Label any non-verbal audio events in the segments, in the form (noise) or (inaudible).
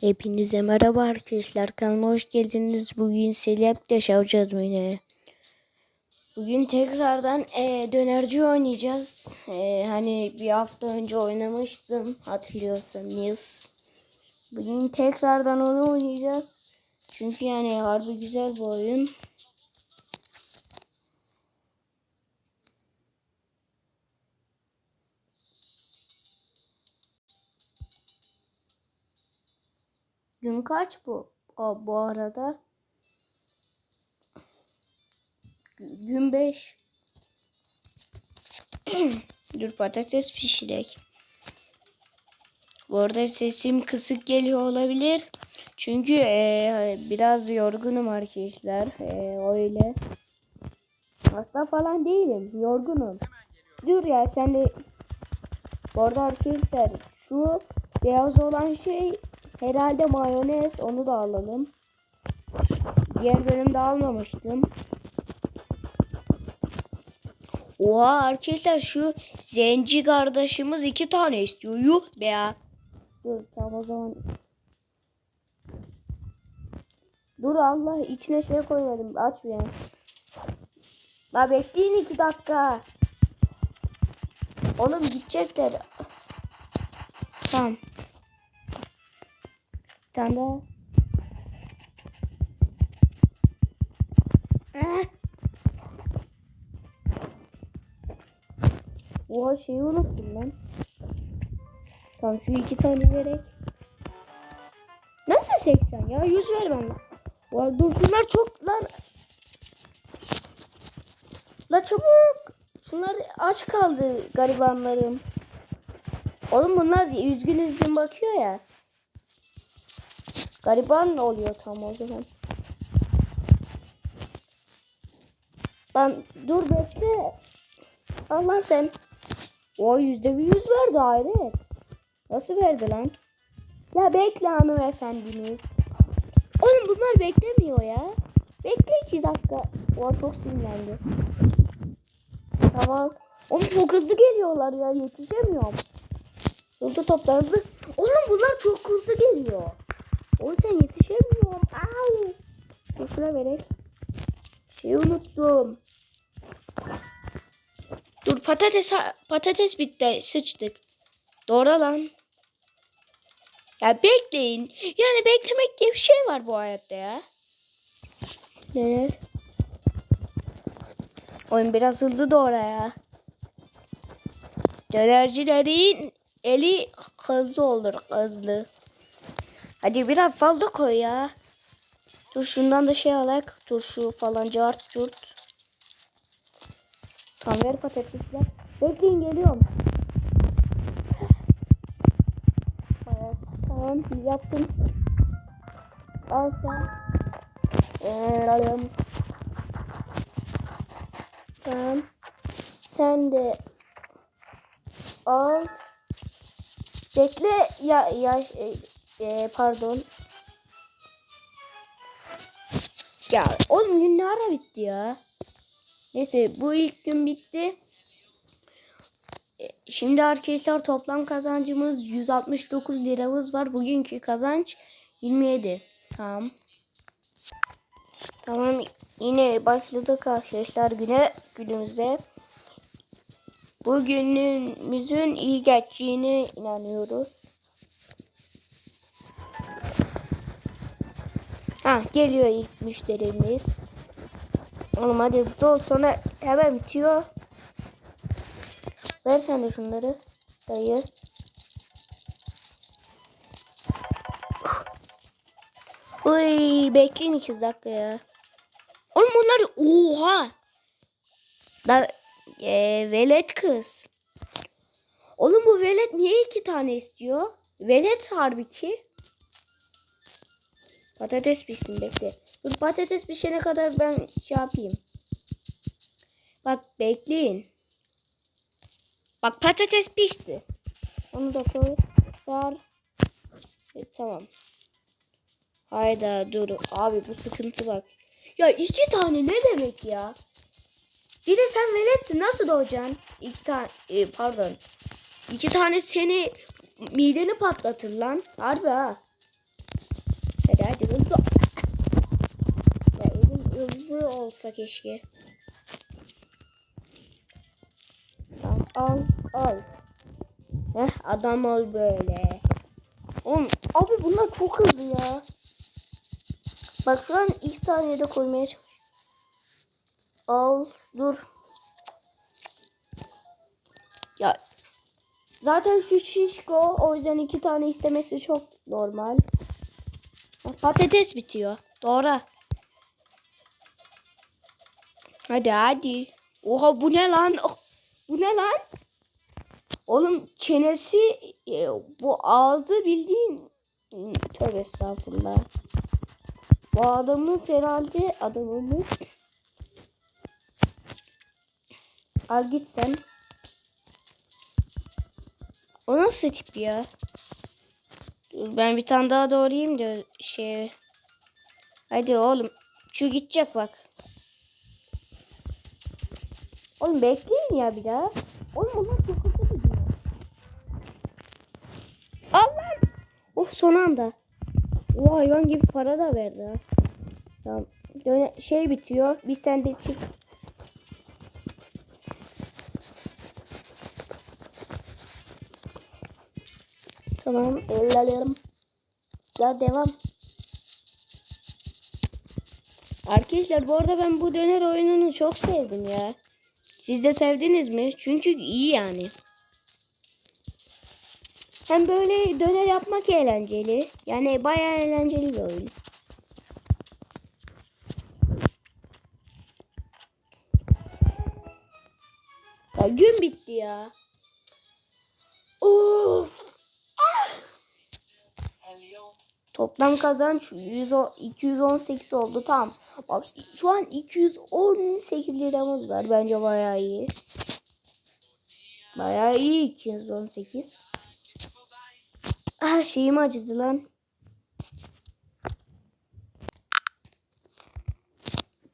Hepinize merhaba arkadaşlar. Kanalıma hoş geldiniz. Bugün Selep yaşayacağız yine. Bugün tekrardan e, dönerci oynayacağız. E, hani bir hafta önce oynamıştım. Hatırlıyorsanız. Bugün tekrardan onu oynayacağız. Çünkü yani harbi güzel bir oyun. Gün kaç bu? O, bu arada. Gü- Gün 5. (clears throat) Dur patates pişirek. Bu arada sesim kısık geliyor olabilir. Çünkü eee, biraz yorgunum arkadaşlar. Eee, öyle. Hasta falan değilim. Yorgunum. Dur ya sen de bu arada arkadaşlar şu beyaz olan şey herhalde mayonez. Onu da alalım. Diğer bölümde almamıştım. Oha arkadaşlar şu zenci kardeşimiz iki tane istiyor. Yuh be ya. Dur tamam o zaman. Dur Allah içine şey koymadım. Aç bir ya. La bekleyin iki dakika. Oğlum gidecekler. Tamam. Tane daha. Eh. Oha şeyi unuttum lan. Tamam şu iki tane vererek. Nasıl 80 ya? 100 ver bana. Oha dur şunlar çok lan. La çabuk. Şunlar aç kaldı garibanlarım. Oğlum bunlar üzgün üzgün bakıyor ya. Gariban oluyor tam o zaman. Lan dur bekle. Allah sen. O yüzde bir yüz verdi hayret. Nasıl verdi lan? Ya bekle hanımefendiniz. Oğlum bunlar beklemiyor ya. Bekle iki dakika. O çok sinirlendi. Tamam. Oğlum çok hızlı geliyorlar ya yetişemiyorum. Hızlı topla. Oğlum bunlar çok hızlı geliyor. Oğlum sen yetişemiyorum. Au. Dur şuna verek. Şeyi unuttum. Dur patates patates bitti. Sıçtık. Doğru lan. Ya bekleyin. Yani beklemek diye bir şey var bu hayatta ya. Neler? Oyun biraz hızlı doğru ya. Dönercilerin eli hızlı olur hızlı. Hadi biraz fazla koy ya. Dur şundan da şey alak. Turşu falan cart curt. Tamam ver patatesler. Bekleyin geliyorum. Evet, tamam yaptım. Al sen. Ee, alıyorum. Tamam. Sen de al. Bekle ya ya e, e, pardon. Ya oğlum gün ne ara bitti ya? Neyse bu ilk gün bitti. E, Şimdi arkadaşlar toplam kazancımız 169 liramız var. Bugünkü kazanç 27. Tamam. Tamam yine başladık arkadaşlar güne günümüze. Bugünümüzün iyi geçeceğine inanıyoruz. Ha geliyor ilk müşterimiz. Oğlum hadi dol sonra hemen bitiyor. Ver sen de şunları. Dayı. Uy bekleyin iki dakika ya. Oğlum bunlar oha. Da e, velet kız. Oğlum bu velet niye iki tane istiyor? Velet harbi ki. Patates pişsin bekle. Dur patates pişene kadar ben şey yapayım. Bak bekleyin. Bak patates pişti. Onu da koy. Sar. Evet, tamam. Hayda dur. Abi bu sıkıntı bak. Ya iki tane ne demek ya? Bir de sen veletsin nasıl doğacaksın? İki tane e, pardon. İki tane seni mideni patlatır lan. Harbi ha. Olsa keşke. Tamam al al. Heh adam ol böyle. Oğlum abi bunlar çok hızlı ya. Bak şu an ilk saniyede koymaya çalış. Al dur. Ya zaten şu şişko o yüzden iki tane istemesi çok normal. Patates bitiyor. Doğru. Hadi hadi. Oha bu ne lan? Oh, bu ne lan? Oğlum çenesi e, bu ağzı bildiğin tövbe estağfurullah. Bu adamımız herhalde adamımız. Al git sen. O nasıl tip ya? Dur ben bir tane daha doğrayayım da şey. Hadi oğlum. Şu gidecek bak. Oğlum bekleyin ya biraz. Oğlum bunlar çok hızlı gidiyor. Allah! Oh son anda. O hayvan gibi para da verdi. Tamam. Döne şey bitiyor. Bir sen de çık. Tamam. Ellerim. Ya devam. Arkadaşlar bu arada ben bu döner oyununu çok sevdim ya. Siz de sevdiniz mi? Çünkü iyi yani. Hem böyle döner yapmak eğlenceli. Yani bayağı eğlenceli bir oyun. Ya gün bitti ya. Of. Toplam kazanç 100, o- 218 oldu tamam. Bak şu an 218 liramız var. Bence bayağı iyi. Bayağı iyi 218. Ah şeyim acıdı lan.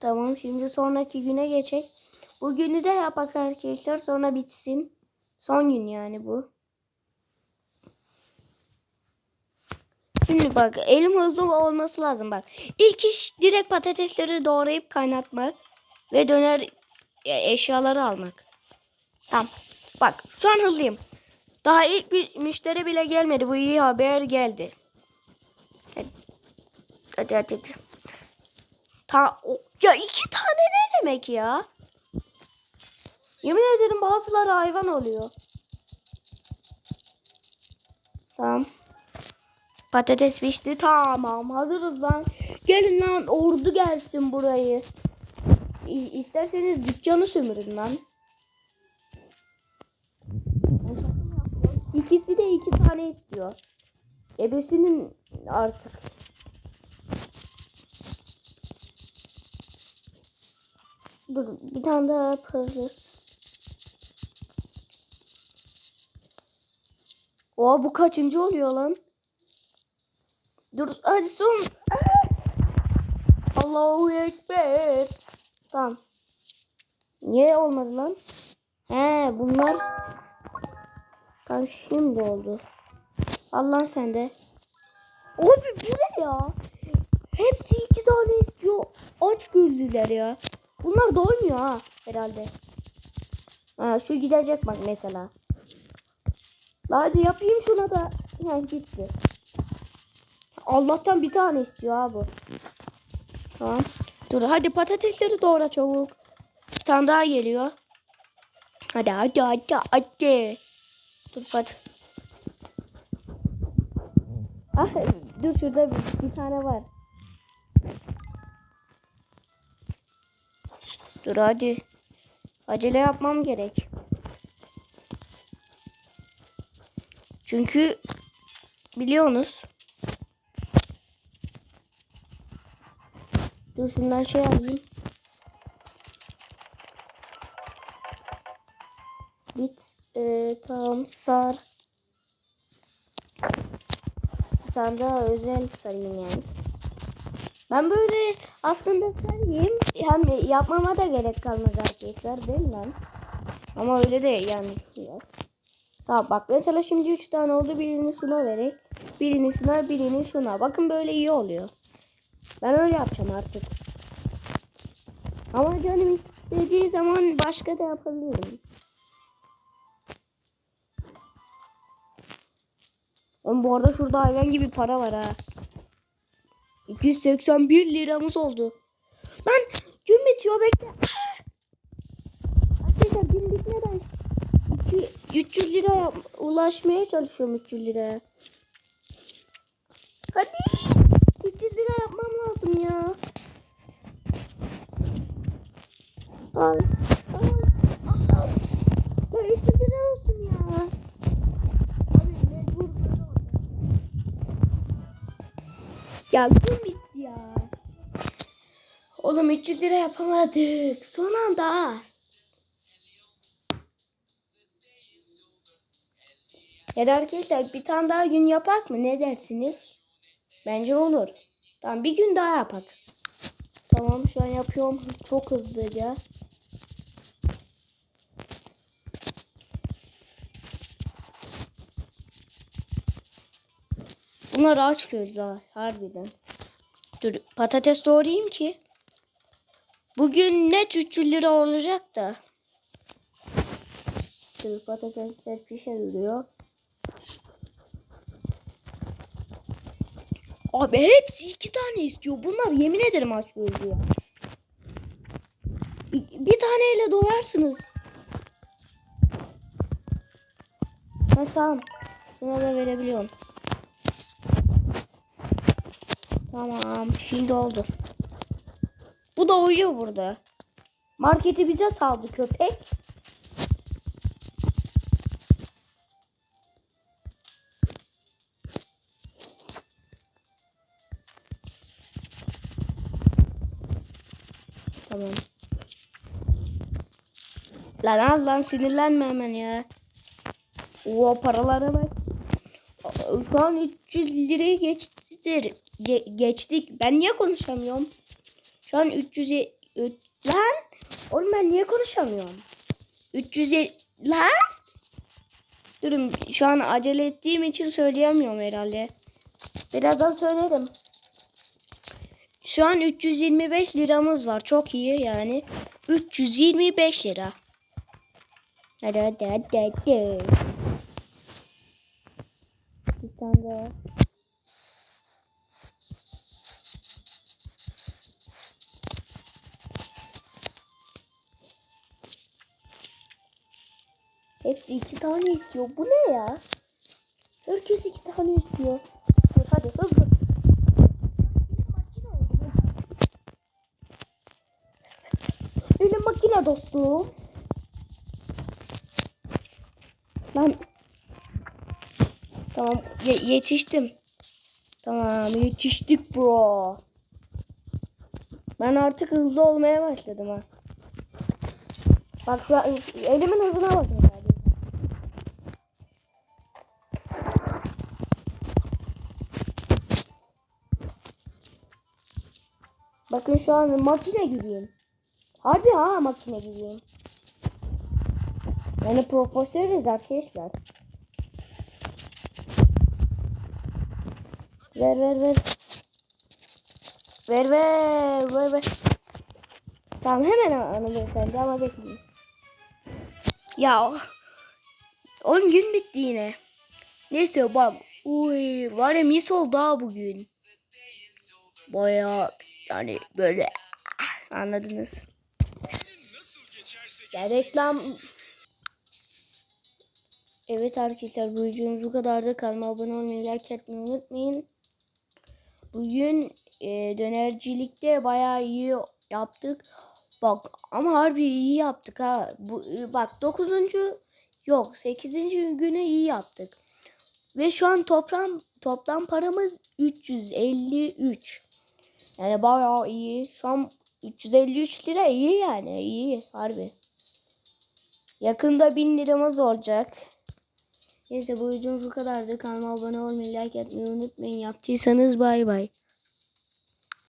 Tamam şimdi sonraki güne geçecek. Bu günü de yapak arkadaşlar sonra bitsin. Son gün yani bu. Şimdi bak elim hızlı olması lazım bak. İlk iş direkt patatesleri doğrayıp kaynatmak ve döner e, eşyaları almak. Tamam. Bak şu an hızlıyım. Daha ilk bir müşteri bile gelmedi. Bu iyi haber geldi. Hadi hadi hadi. hadi. Ta ya iki tane ne demek ya? Yemin ederim bazıları hayvan oluyor. Tamam. Patates pişti. Tamam. Hazırız lan. Gelin lan ordu gelsin burayı. İ- İsterseniz dükkanı sömürün lan. İkisi de iki tane istiyor. Ebesinin artık. Dur bir tane daha yaparız. Oha bu kaçıncı oluyor lan? Dur hadi son. Allahu Ekber. Tamam. Niye olmadı lan? He bunlar. Tamam şimdi oldu. Allah sende. Abi bu ne ya? Hepsi iki tane istiyor. Aç gözlüler ya. Bunlar doymuyor ha herhalde. Ha şu gidecek bak mesela. La Hadi yapayım şuna da. Ha gitti. Allah'tan bir tane istiyor ha bu. Tamam. Dur hadi patatesleri doğra çabuk. Bir tane daha geliyor. Hadi hadi hadi hadi. Dur pat. Ah dur şurada bir, bir tane var. Dur hadi. Acele yapmam gerek. Çünkü biliyorsunuz. Dur şundan şey alayım. Bit. Ee, tamam sar. Bir tane daha özel sarayım yani. Ben böyle aslında sarayım. Hem yapmama da gerek kalmaz arkadaşlar değil mi lan? Ama öyle de yani yok. Tamam bak mesela şimdi 3 tane oldu birini şuna verek. Birini şuna birini şuna. Bakın böyle iyi oluyor. Ben öyle yapacağım artık. Ama canım istediği zaman başka da yapabilirim. Oğlum bu arada şurada hayvan gibi para var ha. 281 liramız oldu. Lan gün bitiyor bekle. Arkadaşlar gün bitmeden iki- 300 lira ulaşmaya çalışıyorum 300 liraya. Hadi 300 lira yapmam lazım ya. Al. Al. Ya 300 lira olsun ya. Abi mecbur. Ya gün bitti ya. Oğlum 300 lira yapamadık. Son anda. Ya da arkadaşlar bir tane daha gün yapak mı? Ne dersiniz? Bence olur. Tamam bir gün daha yapak. Tamam şu an yapıyorum çok hızlıca. Bunlar aç gözler harbiden. Dur patates doğrayayım ki. Bugün net 300 lira olacak da. Dur patatesler pişiriliyor. Abi hepsi iki tane istiyor. Bunlar yemin ederim aç gözlü ya. Bir, bir taneyle doyarsınız. Ha tamam. Buna da verebiliyorum. Tamam. Şimdi oldu. Bu da uyuyor burada. Marketi bize saldı köpek. Tamam. Lan al lan sinirlenme hemen ya. O paralara bak. Şu an 300 lirayı geçtir. Ge- geçtik. Ben niye konuşamıyorum? Şu an 300 e- lan oğlum ben niye konuşamıyorum? 300 e- lan Durun şu an acele ettiğim için söyleyemiyorum herhalde. Birazdan söylerim. Şu an 325 liramız var. Çok iyi yani. 325 lira. Hadi hadi hadi hadi. Bir tane daha. Hepsi iki tane istiyor. Bu ne ya? Herkes iki tane istiyor. Dur hadi hızlı. Elim makine dostum. Lan. Tamam ye- yetiştim. Tamam yetiştik bro. Ben artık hızlı olmaya başladım ha. Bak şu an elimin hızına bakın Bakın şu an makine gibiyim. Harbi ha makine gibiyim. Yani profesörüz arkadaşlar. Ver ver ver. Ver ver ver ver. Tamam hemen hanımefendi ama bekleyin. Ya oğlum gün bitti yine. Neyse bak. Uy var ya mis oldu ha bugün. Baya yani böyle ah, anladınız. Ya reklam. Evet arkadaşlar bu videomuz bu kadardı. Kanalıma abone olmayı, like etmeyi unutmayın. Bugün e, dönercilikte bayağı iyi yaptık. Bak ama harbi iyi yaptık ha. Bu, e, bak 9. yok 8. güne iyi yaptık. Ve şu an toplam toplam paramız 353. Yani bayağı iyi. Şu an 353 lira iyi yani iyi harbi. Yakında 1000 liramız olacak. Neyse bu videomuz bu kadardı. Kanalıma abone olmayı, like etmeyi unutmayın. Yaptıysanız bay bay.